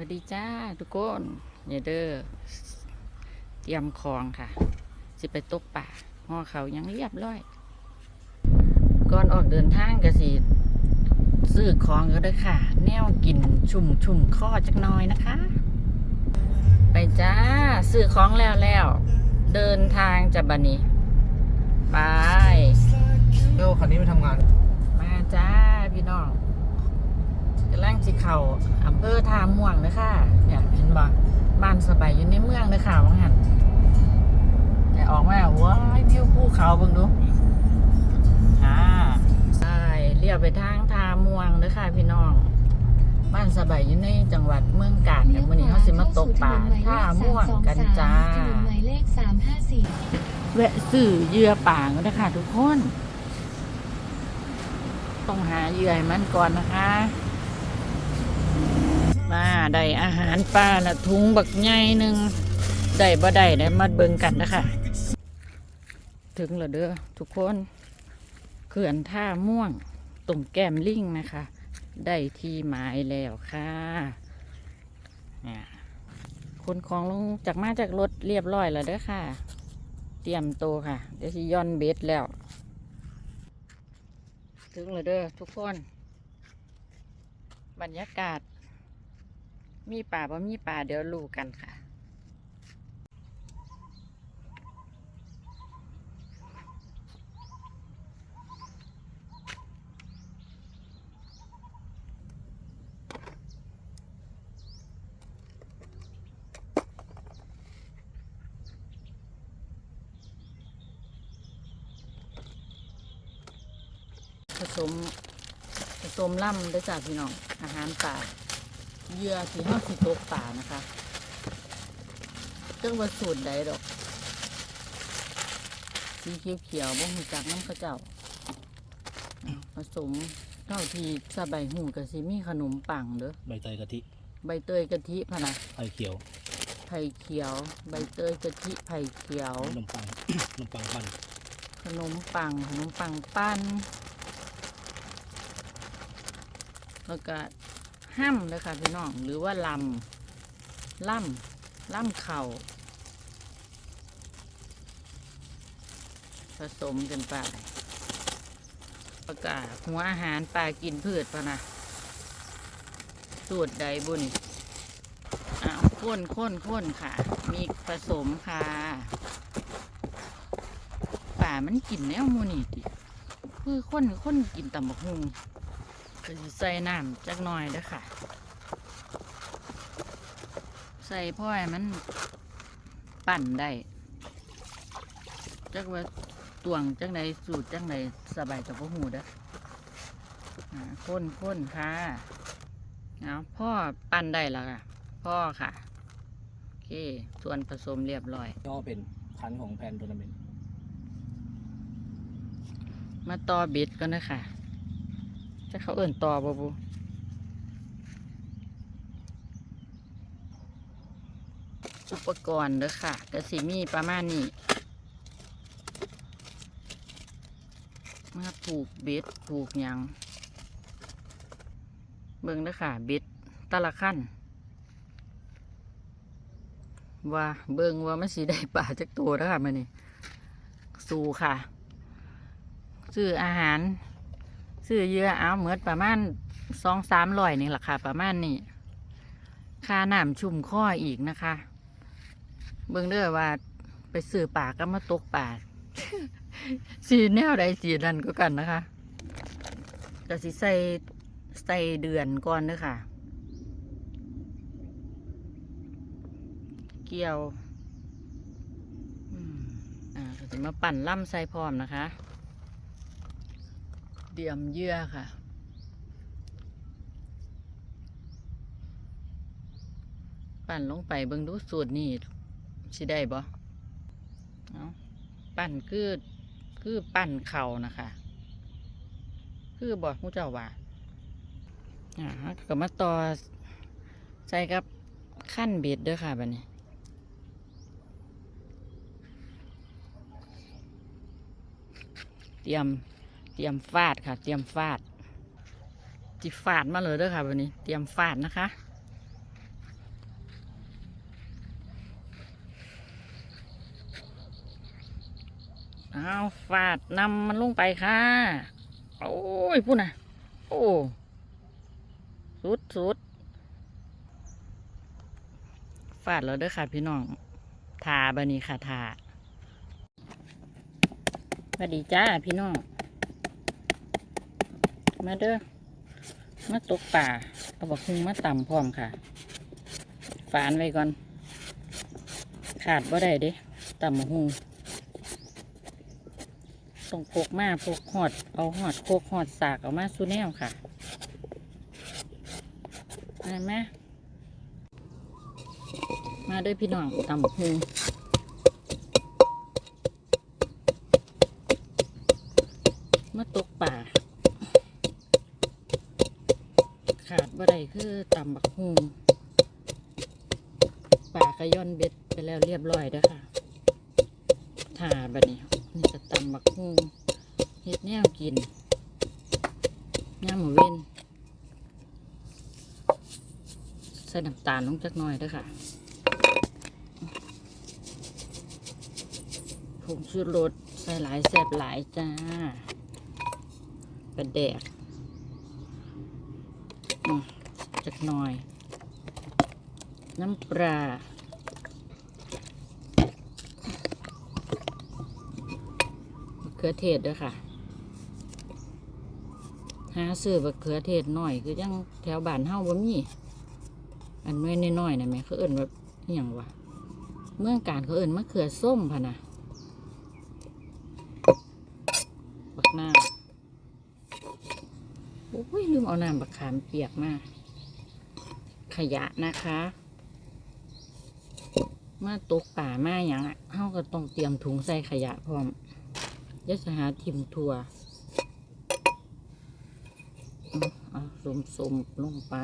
วัสดีจ้าทุกคนอย่าเด้อเตรียมของค่ะ สิไปตกป่าห่อเขายังเรียบร้อย ก่อนออกเดินทางก็สิซื้อของก็ได้อค่ะ แนวกินชุ่มชุ่มข้อจักหน้อยนะคะ ไปจ้าซื้อของแล้วแล้วเดินทางจะบันนี้ไปเร็วคันนี้ไปทำงาน มาจ้าพี่น้อง กำลังสิเข่าอำเภอท่าม่วงเลยค่ะเนี่ยเห็นบ่บ้านสบายอยู่ในเมืองเลยค่ะว่างั้นแต่ออกมาว้ายวิวภูเขาเบิ่งดูอ่าใช่เรียบไปทางท่าม่วงเลยค่ะพี่น้อง บ้านสบายอยู่ในจังหวัดเมืองกาญเนี่ยมื้อนี้เฮาสิมาตกป่าท่าม่วงกันจ้าถนนหมายเลขสามห้าสี่แวะซื้อเหยื่อป่าก็ได้ค่ะทุกคนต้องหาเหยื่อให้มันก่อนนะคะ มาได้อาหารปลาละถุงบักใหญ่หนึ่งได้บ่ได้ได้มาเบิ่งกันนะคะถึงแล้วเด้อทุกคนเขื่อนท่าม่วงตรงแก้มลิงนะคะ ได้ที่หมายแล้วค่ะนี่คนของลงจากมาจากรถเรียบร้อยแล้วเด้อค่ะ เตรียมโตค่ะ เดี๋ยวสิย่อนเบ็ดแล้ว ถึงแล้วเด้อทุกคน บรรยากาศ มีป่าบ่มีป่าเดี๋ยวรู้กันค่ะผสมผสมล่ำด้วยจ้าพี่น้องอาหารป่า เหยื่อที่ห้าสิตกป่านะคะเรื่องว่าสูตรใดดอก สีเขียวเขียวๆบ่หูจักน้ำข้าวเจ้าอะผสมเท่าที่สบายหูกับซิมีขนมปังเด้อใบเตยกะทิ ใบเตยกะทิพะนะไข่เขียว ไผ่เขียว ใบเตยกะทิไผ่เขียว ขนมปัง ขนมปังปั้น ขนมปัง ขนมปังปั้น แล้วก็ ห้ำเลยค่ะพี่น้องหรือว่าลำล่ำล่ำเข่าผสมกันไปประกาศหัวอาหารปลากินพืชปะนะสูตรใดบุญอ้าวข้นข้นข้นค่ะ มีผสมค่ะป่ามันกินแนวมูนี่ติคือคนคนกินตำบักฮุง ก็สิใส่น้ำจักหน่อยเด้อค่ะ ใส่พ่อให้มันปั่นได้จักว่าตวงจังใดสูตรจังใดสบายกับพวกหูเด้ออ่าข้นข้นค่ะเอาพ่อปั่นได้แล้วค่ะ พ่อค่ะ โอเค ส่วนผสมเรียบร้อย ก็เป็นคันของแพนโทรนาเมนต์มาต่อบิดก่อนนะค่ะ จะเขาเอิ่นต่อบ่บุอุปกรณ์เด้อค่ะกระสีมีประมาณนี้มาผูกเบ็ดผูกยังเบิ่งเด้อค่ะเบ็ดตะละขั้นว่าเบิ่งว่ามันสีได้ป่าจากตัวเด้อค่ะมันนี่สู่ค่ะ ซื้ออาหาร ซื้อเยอะเอาเหมือนประมาณสองสามร้อยนี่แหละค่ะ ประมาณนี้ค่าน้ำชุ่มข้ออีกนะคะ เบิ่งเด้อว่าไปซื้อป่าก็มาตกป่าสีแนวใดสีนั่นก็กันนะคะแต่สิใส่ใส่เดือนก่อนเด้อค่ะ เกี่ยวอ่าก็สิมาปั่นล่ำใส่พร้อมนะคะ เตรียมเยื่อค่ะ ปั่นลงไปเบิ่งดูสูตรนี่สิได้บ่เอาปั่นคือคือปั่นเข่านะคะ คือบอกผู้เจ้าว่าอ่าก็มาต่อใส่กับขั้นเบ็ดด้อค่ะแบัดนี้เตรียม เตรียมฟาดค่ะ เตรียมฟาดจิฟาดมาเลยเด้อค่ะวันนี้ เตรียมฟาดนะคะเอาฟาดนำมันลงไปค่ะ โอ้ยพูดนะโอ้สุดสุดฟาดแล้วเด้อค่ะพี่น้องทาบานี้ค่ะทาสวัสดีจ้าพี่น้อง มาเด้อมาตกป่าเอาบักคุงมาต่ำพร้อมค่ะ ฝานไว้ก่อน ขาดบ่ได้เด้ต่ำบักคุงต้องพกมาพกหอด เอาหอดโคกหอดสากเอามาสู้แนวค่ะมาไหมมาด้วยพี่น้องต่ำบักคุงมาตกป่า ขาด บ่ได้คือตำบักฮุงป่ากระย่อนเบ็ดไปแล้วเรียบร้อยเด้อค่ะถ่าบัดนี้นี่จะตำบักฮุงเฮ็ดแนวกินย่าหมูเว้นใส่น้ำตาลลงจักหน่อยเด้อค่ะผงชูรสใส่หลายแซ่บหลายจ้าเป็นแดก อืม จักหน่อย น้ำปลามะเขือเทศด้วยค่ะ หาซื้อมะเขือเทศหน่อย คือยังแถวบ้านเฮาบ่มีอันน้อยน้อยนะแม่เขาเอิ่นแบบอย่างวะเมืองการเขาเอิ่นมะเขือส้มพะนะบักหน้าโอ้ยลืมเอาน้ำบักขามเปียกมา ขยะนะคะ มาตกป่ามาอย่างอะเฮาก็ต้องเตรียมถุงใส่ขยะพร้อมยศหาทิมทัวเอาสมๆลงไป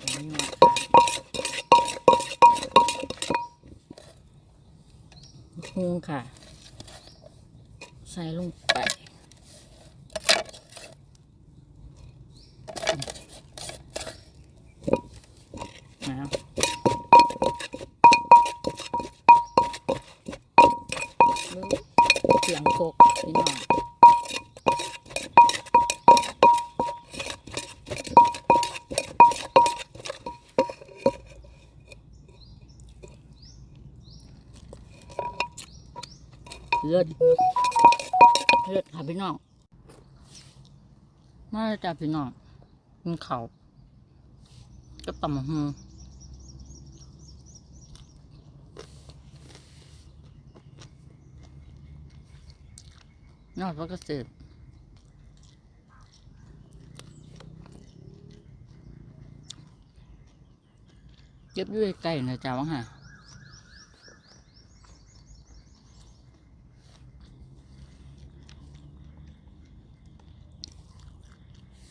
อย่างนี้นะคะหุงค่ะ ใส่ลงไป เลิศเลิศค่ะพี่น้องมาจ้าพี่น้องกินเขาก็ต่ำหูนอดว่าก็เสร็จเก็บด้วยไก่นะจ้าวังหะ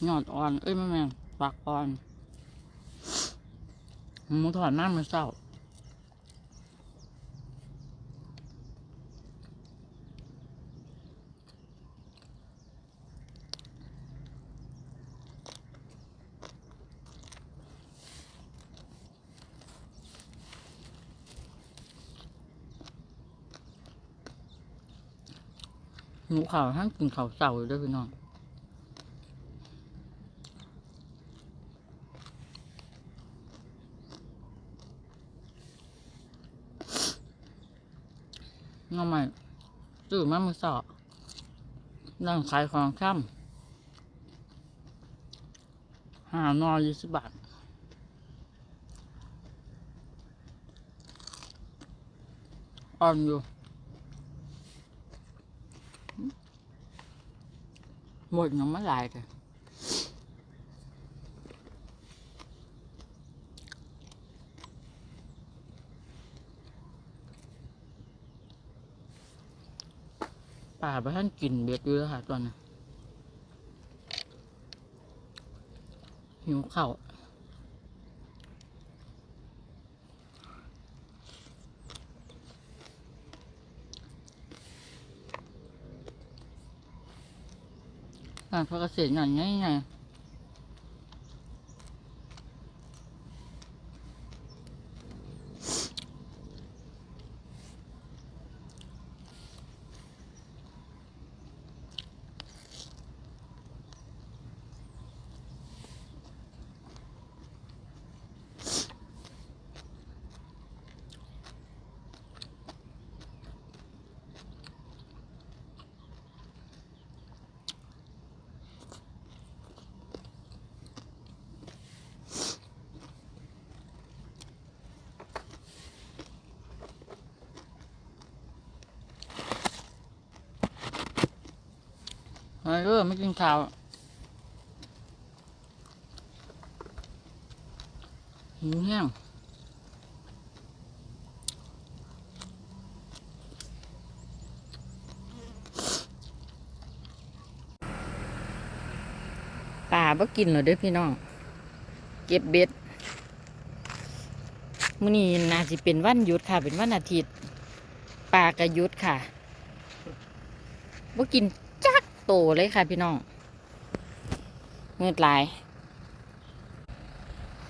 ยอดอ่อน เอ้ยไม่แม่ปากอ่อนหมูถอดน้ำมือเศร้าหมูขาวทั้งกินขาวเสาอยู่ด้วยพี่น้อง น้องใหม่ตื่นมามือสอบนั่งขายของค่ำหานอยี่สิบบาทอ่อนอยู่ หมดยังไม่หลายเลย ป่าไปท่านกินเบ็ดอยู่แล้วค่ะตอนนี้หิวข้าวการพักเกษตรอย่างไงไง มาเด้อไม่กินข้าวหิวแห้งป่าบ่กินเหรอเด้อพี่น้อง เก็บเบ็ดมื้อนี้น่าสิเป็นวันหยุดค่ะ เป็นวันอาทิตย์ป่ากระยุดค่ะบ่กิน โตเลยค่ะพี่น้องเงิดหลาย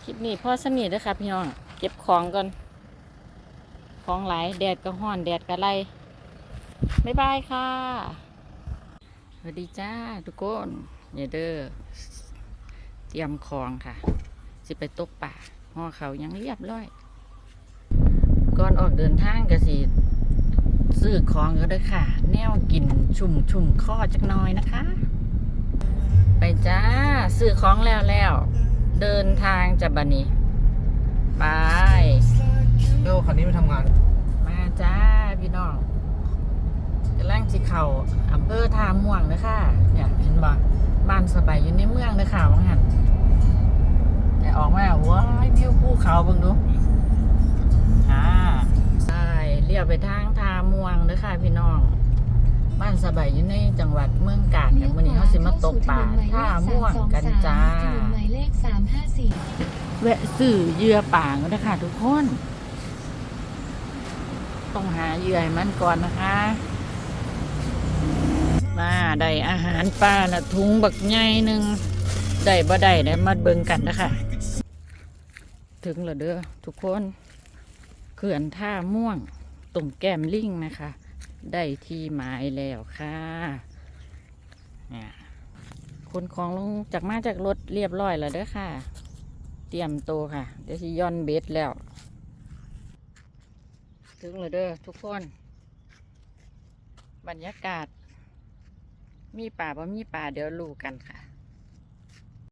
คลิปนี้พ่อสนิทด้วยค่ะพี่น้อง เก็บของก่อนของหลายแดดก็ห้อนแดดก็ไล่บ๊ายบายค่ะ สวัสดีจ้าทุกคนอย่าเด้อเตรียมของค่ะ สิไปตกป่าห่อเขายังเรียบร้อย ก่อนออกเดินทางก็สิ ซื้อของก็ได้อค่ะ แนวกินชุ่มชุ่มข้อจักหน้อยนะคะ ไปจ้าซื้อของแล้วแล้วเดินทางจะบันนี้ไปเจ้าคันนี้ไปทำงาน มาจ้าพี่น้องกำลังสิเข่าอำเภอท่าม่วงเลยค่ะเนี่ยเห็นบ่บ้านสบายอยู่ในเมืองเลยค่ะวังหันแต่ออกมาว้ายวิวภูเขาเบิ่งดูอ่าใช่เลี้ยวไปทางท่า ม่วงเลยค่ะพี่น้อง บ้านสบายอยู่ในจังหวัดเมืองกาญเนี่ยมื้อนี้เขาสิมาตกป่าท่าม่วงกันจ้าถนนหมายเลขสามห้าสี่แวะซื้อเหยื่อป่าก็ได้ค่ะทุกคน ต้องหาเหยื่อให้มันก่อนนะคะ มาได้อาหารปลาละถุงบักใหญ่หนึ่งได้บ่ได้ได้มาเบิ่งกันนะคะถึงแล้วเด้อทุกคนเขื่อนท่าม่วง ตรงแก้มลิงนะคะ ได้ที่หมายแล้วค่ะเนี่ยคนของลงจากมาจากรถเรียบร้อยแล้วเด้อค่ะ เตรียมโตวค่ะ เดี๋ยวสิย่อนเบ็ดแล้ว ถึงแล้วเด้อทุกคน บรรยากาศ มีป่าบ่มีป่าเดี๋ยวรู้กันค่ะ